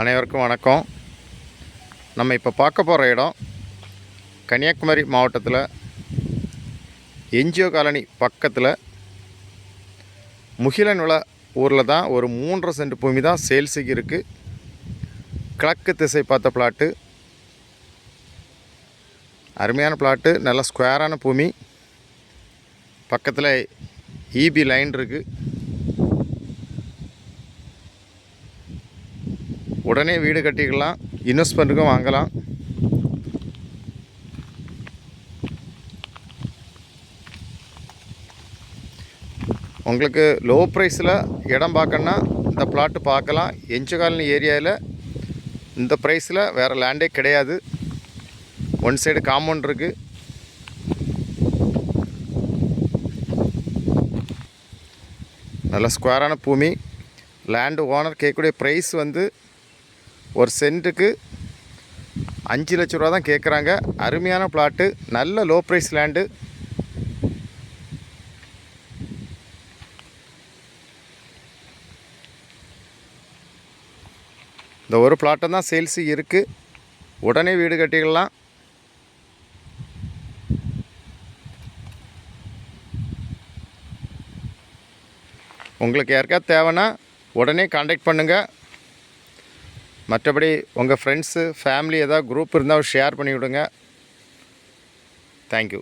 அனைவருக்கும் வணக்கம். நம்ம இப்போ பார்க்க போகிற இடம் கன்னியாகுமரி மாவட்டத்தில் என்ஜிஓ காலனி பக்கத்தில் முகிலன்விள ஊரில் தான் ஒரு மூன்றரை சென்ட் பூமி தான் சேல்ஸுக்கு இருக்குது கிழக்கு திசை பார்த்த பிளாட்டு. அருமையான பிளாட்டு நல்ல ஸ்கொயரான பூமி. பக்கத்தில் இபி லைன் இருக்குது உடனே வீடு கட்டிக்கலாம் இன்வெஸ்ட்மெண்ட்டுக்கும் வாங்கலாம். உங்களுக்கு லோ ப்ரைஸில் இடம் பார்க்கணுன்னா இந்த பிளாட்டு பார்க்கலாம். எஞ்ச காலனி ஏரியாவில் இந்த ப்ரைஸில் வேறு லேண்டே கிடையாது. ஒன் சைடு காம்பவுண்ட் இருக்குது நல்ல ஸ்கொயரான பூமி. லேண்டு ஓனர் கேட்கக்கூடிய ப்ரைஸ் வந்து ஒரு சென்ட்டுக்கு அஞ்சு லட்ச ரூபா தான் கேட்குறாங்க. அருமையான பிளாட்டு நல்ல லோ ப்ரைஸ் லேண்டு இந்த ஒரு பிளாட்டை தான் சேல்ஸு இருக்குது உடனே வீடு கட்டிக்கலாம் உங்களுக்கு யாருக்காவது தேவைன்னா உடனே காண்டாக்ட் பண்ணுங்கள் மற்றபடி உங்கள் ஃப்ரெண்ட்ஸு ஃபேமிலி ஏதாவது குரூப் இருந்தால் ஷேர் பண்ணி விடுங்க தேங்க்யூ